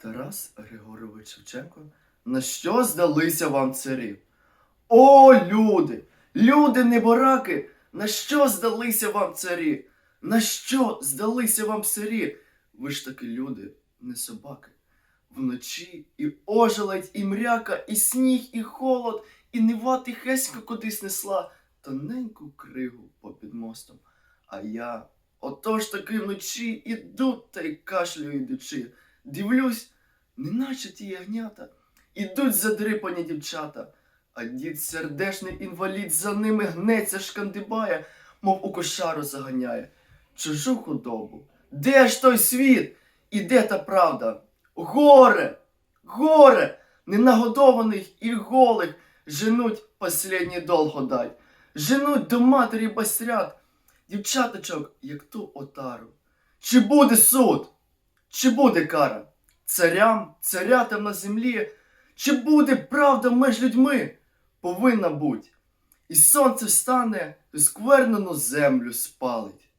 Тарас Григорович Шевченко, на що здалися вам царі? О, люди! Люди небораки! На що здалися вам царі? На що здалися вам царі? Ви ж таки люди, не собаки. Вночі і ожеледь, і мряка, і сніг, і холод, і нева тихесько кудись несла тоненьку кригу попід мостом. А я отож таки вночі іду та й кашлю ідучи. Дивлюсь, неначе ті ягнята, ідуть задрипані дівчата, а дід сердешний інвалід за ними гнеться, шкандибає, мов у кошару заганяє. Чужу худобу. Де ж той світ? І де та правда? Горе! Горе! Ненагодованих і голих женуть последній долго дать. Женуть до матері басрят, дівчаточок, як ту отару. Чи буде суд? Чи буде кара? Царям, царятам на землі, чи буде правда між людьми? Повинна бути. І сонце встане, і сквернену землю спалить.